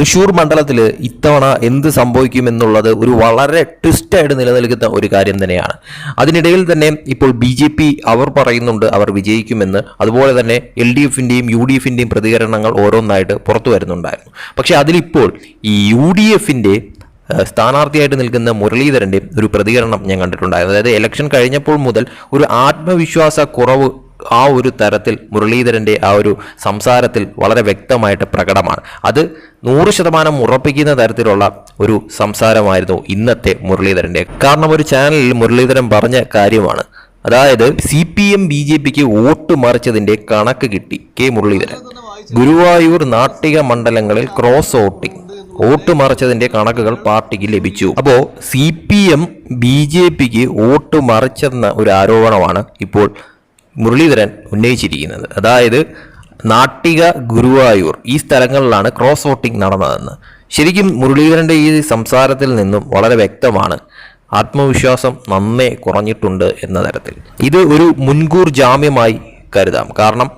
തൃശൂർ മണ്ഡലത്തിൽ ഇത്തവണ എന്ത് സംഭവിക്കുമെന്നുള്ളത് ഒരു വളരെ ട്വിസ്റ്റായിട്ട് നിലനിൽക്കുന്ന ഒരു കാര്യം തന്നെയാണ്. അതിനിടയിൽ തന്നെ ഇപ്പോൾ ബി ജെ പി അവർ പറയുന്നുണ്ട് അവർ വിജയിക്കുമെന്ന്. അതുപോലെ തന്നെ എൽ ഡി എഫിന്റെയും യു ഡി എഫിന്റെയും പ്രതികരണങ്ങൾ ഓരോന്നായിട്ട് പുറത്തു വരുന്നുണ്ടായിരുന്നു. പക്ഷേ അതിലിപ്പോൾ ഈ യു ഡി എഫിന്റെ സ്ഥാനാർത്ഥിയായിട്ട് നിൽക്കുന്ന മുരളീധരന്റെ ഒരു പ്രതികരണം ഞാൻ കണ്ടിട്ടുണ്ടായിരുന്നു. അതായത് ഇലക്ഷൻ കഴിഞ്ഞപ്പോൾ മുതൽ ഒരു ആത്മവിശ്വാസ കുറവ് ആ ഒരു തരത്തിൽ മുരളീധരന്റെ ആ ഒരു സംസാരത്തിൽ വളരെ വ്യക്തമായിട്ട് പ്രകടമാണ്. അത് നൂറ് ശതമാനം ഉറപ്പിക്കുന്ന തരത്തിലുള്ള ഒരു സംസാരമായിരുന്നു ഇന്നത്തെ മുരളീധരന്റെ. കാരണം ഒരു ചാനലിൽ മുരളീധരൻ പറഞ്ഞ കാര്യമാണ്. അതായത് C P M B J പിക്ക് വോട്ട് മറിച്ചതിന്റെ കണക്ക് കിട്ടി കെ മുരളീധരൻ. ഗുരുവായൂർ നാട്ടിക മണ്ഡലങ്ങളിൽ ക്രോസ് വോട്ടിംഗ്. വോട്ട് മറിച്ചതിന്റെ കണക്കുകൾ പാർട്ടിക്ക് ലഭിച്ചു. അപ്പോൾ C P M B J പിക്ക് വോട്ട് മറിച്ചെന്ന ഒരു ആരോപണമാണ് ഇപ്പോൾ മുരളീധരൻ ഉന്നയിച്ചിരിക്കുന്നത്. അതായത് നാട്ടിക ഗുരുവായൂർ ഈ സ്ഥലങ്ങളിലാണ് ക്രോസ് വോട്ടിംഗ് നടന്നതെന്ന്. ശരിക്കും മുരളീധരന്റെ ഈ സംസാരത്തിൽ നിന്നും വളരെ വ്യക്തമാണ് ആത്മവിശ്വാസം നന്നേ കുറഞ്ഞിട്ടുണ്ട് എന്ന തരത്തിൽ. ഇത് ഒരു മുൻകൂർ ജാമ്യമായി കരുതാം. കാരണം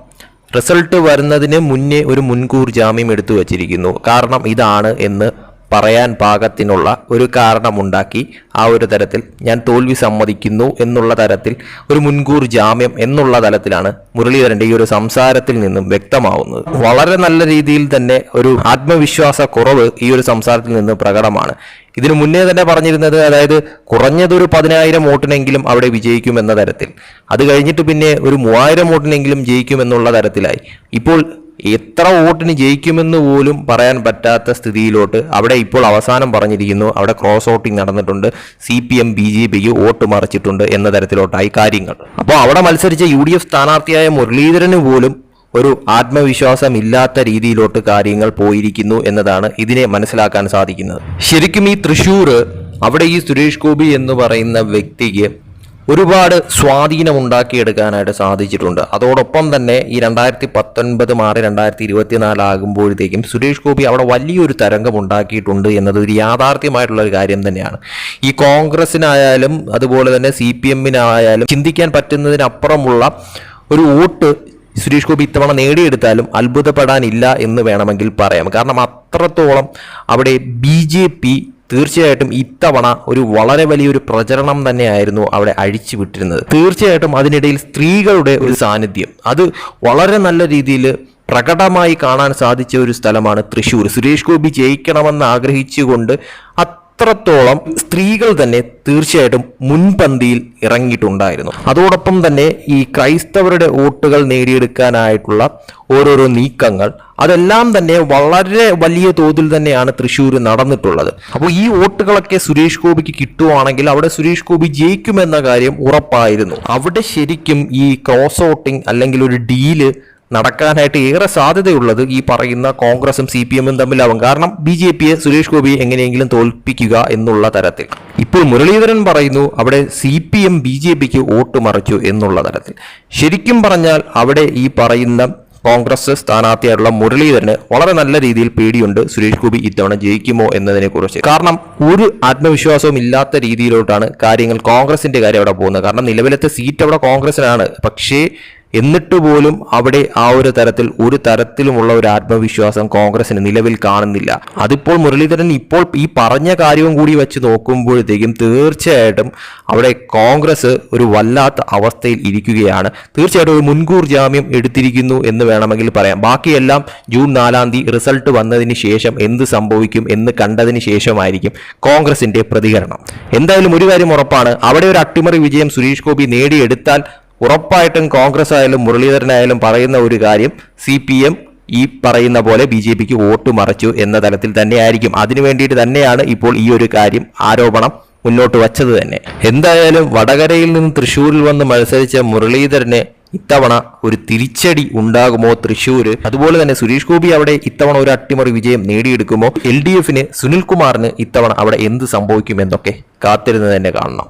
റിസൾട്ട് വരുന്നതിന് മുന്നേ ഒരു മുൻകൂർ ജാമ്യം എടുത്തു വച്ചിരിക്കുന്നു. കാരണം ഇതാണ് എന്ന് പറയാൻ പാകത്തിനുള്ള ഒരു കാരണമുണ്ടാക്കി ആ ഒരു തരത്തിൽ ഞാൻ തോൽവി സമ്മതിക്കുന്നു എന്നുള്ള തരത്തിൽ ഒരു മുൻകൂർ ജാമ്യം എന്നുള്ള തലത്തിലാണ് മുരളീധരന്റെ ഈ ഒരു സംസാരത്തിൽ നിന്നും വ്യക്തമാവുന്നത്. വളരെ നല്ല രീതിയിൽ തന്നെ ഒരു ആത്മവിശ്വാസ കുറവ് ഈ ഒരു സംസാരത്തിൽ നിന്ന് പ്രകടമാണ്. ഇതിനു മുന്നേ തന്നെ പറഞ്ഞിരുന്നത് അതായത് കുറഞ്ഞതൊരു പതിനായിരം വോട്ടിനെങ്കിലും അവിടെ വിജയിക്കും എന്ന തരത്തിൽ. അത് കഴിഞ്ഞിട്ട് പിന്നെ ഒരു മൂവായിരം വോട്ടിനെങ്കിലും ജയിക്കുമെന്നുള്ള തരത്തിലായി. ഇപ്പോൾ എത്ര വോട്ടിന് ജയിക്കുമെന്ന് പോലും പറയാൻ പറ്റാത്ത സ്ഥിതിയിലോട്ട് അവിടെ ഇപ്പോൾ അവസാനം പറഞ്ഞിരിക്കുന്നു. അവിടെ ക്രോസ് വോട്ടിംഗ് നടന്നിട്ടുണ്ട്. C P M B J പിക്ക് വോട്ട് മറിച്ചിട്ടുണ്ട് എന്ന തരത്തിലോട്ടായി കാര്യങ്ങൾ. അപ്പോൾ അവിടെ മത്സരിച്ച യു ഡി എഫ് സ്ഥാനാർത്ഥിയായ മുരളീധരന് പോലും ഒരു ആത്മവിശ്വാസം ഇല്ലാത്ത രീതിയിലോട്ട് കാര്യങ്ങൾ പോയിരിക്കുന്നു എന്നതാണ് ഇതിനെ മനസ്സിലാക്കാൻ സാധിക്കുന്നത്. ശരിക്കും ഈ തൃശ്ശൂർ അവിടെ ഈ സുരേഷ് ഗോപി എന്ന് പറയുന്ന വ്യക്തിക്ക് ഒരുപാട് സ്വാധീനം ഉണ്ടാക്കിയെടുക്കാനായിട്ട് സാധിച്ചിട്ടുണ്ട്. അതോടൊപ്പം തന്നെ ഈ രണ്ടായിരത്തി പത്തൊൻപത് മാറി രണ്ടായിരത്തി ഇരുപത്തിനാലാകുമ്പോഴത്തേക്കും സുരേഷ് ഗോപി അവിടെ വലിയൊരു തരംഗം ഉണ്ടാക്കിയിട്ടുണ്ട് എന്നത് ഒരു യാഥാർത്ഥ്യമായിട്ടുള്ള ഒരു കാര്യം തന്നെയാണ്. ഈ കോൺഗ്രസിനായാലും അതുപോലെ തന്നെ സി പി എമ്മിനായാലും ചിന്തിക്കാൻ പറ്റുന്നതിനപ്പുറമുള്ള ഒരു വോട്ട് സുരേഷ് ഗോപി ഇത്തവണ നേടിയെടുത്താലും അത്ഭുതപ്പെടാനില്ല എന്ന് വേണമെങ്കിൽ പറയാം. കാരണം അത്രത്തോളം അവിടെ ബി ജെ പി തീർച്ചയായിട്ടും ഇത്തവണ ഒരു വളരെ വലിയൊരു പ്രചരണം തന്നെയായിരുന്നു അവിടെ അഴിച്ചു വിട്ടിരുന്നത്. തീർച്ചയായിട്ടും അതിനിടയിൽ സ്ത്രീകളുടെ ഒരു സാന്നിധ്യം. അത് വളരെ നല്ല രീതിയിൽ പ്രകടമായി കാണാൻ സാധിച്ച ഒരു സ്ഥലമാണ് തൃശ്ശൂർ. സുരേഷ് ഗോപി ജയിക്കണമെന്ന് ആഗ്രഹിച്ചുകൊണ്ട് അത്രത്തോളം സ്ത്രീകൾ തന്നെ തീർച്ചയായിട്ടും മുൻപന്തിയിൽ ഇറങ്ങിയിട്ടുണ്ടായിരുന്നു. അതോടൊപ്പം തന്നെ ഈ ക്രൈസ്തവരുടെ വോട്ടുകൾ നേടിയെടുക്കാനായിട്ടുള്ള ഓരോരോ നീക്കങ്ങൾ അതെല്ലാം തന്നെ വളരെ വലിയ തോതിൽ തന്നെയാണ് തൃശ്ശൂർ നടന്നിട്ടുള്ളത്. അപ്പോൾ ഈ വോട്ടുകളൊക്കെ സുരേഷ് ഗോപിക്ക് കിട്ടുവാണെങ്കിൽ അവിടെ സുരേഷ് ഗോപി ജയിക്കുമെന്ന കാര്യം ഉറപ്പായിരുന്നു. അവിടെ ശരിക്കും ഈ ക്രോസ് വോട്ടിംഗ് അല്ലെങ്കിൽ ഒരു ഡീൽ നടക്കാനായിട്ട് ഏറെ സാധ്യതയുള്ളത് ഈ പറയുന്ന കോൺഗ്രസും സി പി എമ്മും തമ്മിലാവും. കാരണം ബി ജെ പിയെ സുരേഷ് ഗോപിയെ എങ്ങനെയെങ്കിലും തോൽപ്പിക്കുക എന്നുള്ള തരത്തിൽ. ഇപ്പോൾ മുരളീധരൻ പറയുന്നു അവിടെ C P M B J പിക്ക് വോട്ട് മറിച്ചു എന്നുള്ള തരത്തിൽ. ശരിക്കും പറഞ്ഞാൽ അവിടെ ഈ പറയുന്ന കോൺഗ്രസ് സ്ഥാനാർത്ഥിയായിട്ടുള്ള മുരളീധരന് വളരെ നല്ല രീതിയിൽ പേടിയുണ്ട് സുരേഷ് ഗോപി ഇത്തവണ ജയിക്കുമോ എന്നതിനെക്കുറിച്ച്. കാരണം ഒരു ആത്മവിശ്വാസവും ഇല്ലാത്ത രീതിയിലോട്ടാണ് കാര്യങ്ങൾ കോൺഗ്രസിന്റെ കാര്യം അവിടെ പോകുന്നത്. കാരണം നിലവിലത്തെ സീറ്റ് അവിടെ കോൺഗ്രസിനാണ്. പക്ഷേ എന്നിട്ട് പോലും അവിടെ ആ ഒരു തരത്തിൽ ഒരു തരത്തിലുമുള്ള ഒരു ആത്മവിശ്വാസം കോൺഗ്രസിന് നിലവിൽ കാണുന്നില്ല. അതിപ്പോൾ മുരളീധരൻ ഇപ്പോൾ ഈ പറഞ്ഞ കാര്യവും കൂടി വെച്ച് നോക്കുമ്പോഴത്തേക്കും തീർച്ചയായിട്ടും അവിടെ കോൺഗ്രസ് ഒരു വല്ലാത്ത അവസ്ഥയിൽ ഇരിക്കുകയാണ്. തീർച്ചയായിട്ടും ഒരു മുൻകൂർ ജാമ്യം എടുത്തിരിക്കുന്നു എന്ന് വേണമെങ്കിൽ പറയാം. ബാക്കിയെല്ലാം ജൂൺ നാലാം തീയതി റിസൾട്ട് വന്നതിന് ശേഷം എന്ത് സംഭവിക്കും എന്ന് കണ്ടതിന് ശേഷമായിരിക്കും കോൺഗ്രസിന്റെ പ്രതികരണം. എന്തായാലും ഒരു കാര്യം ഉറപ്പാണ്. അവിടെ ഒരു അട്ടിമറി വിജയം സുരേഷ് ഗോപി നേടിയെടുത്താൽ ഉറപ്പായിട്ടും കോൺഗ്രസ് ആയാലും മുരളീധരനായാലും പറയുന്ന ഒരു കാര്യം സി പി എം ഈ പറയുന്ന പോലെ ബി ജെ പിക്ക് വോട്ട് മറച്ചു എന്ന തലത്തിൽ തന്നെയായിരിക്കും. അതിനു വേണ്ടിയിട്ട് തന്നെയാണ് ഇപ്പോൾ ഈ ഒരു കാര്യം ആരോപണം മുന്നോട്ട് വച്ചത് തന്നെ. എന്തായാലും വടകരയിൽ നിന്ന് തൃശ്ശൂരിൽ വന്ന് മത്സരിച്ച മുരളീധരനെ ഇത്തവണ ഒരു തിരിച്ചടി ഉണ്ടാകുമോ തൃശ്ശൂർ അതുപോലെ തന്നെ സുരേഷ് ഗോപി അവിടെ ഇത്തവണ ഒരു അട്ടിമറി വിജയം നേടിയെടുക്കുമോ? എൽ ഡി എഫിന് സുനിൽകുമാറിന് ഇത്തവണ അവിടെ എന്ത് സംഭവിക്കുമെന്നൊക്കെ കാത്തിരുന്ന് തന്നെ കാണണം.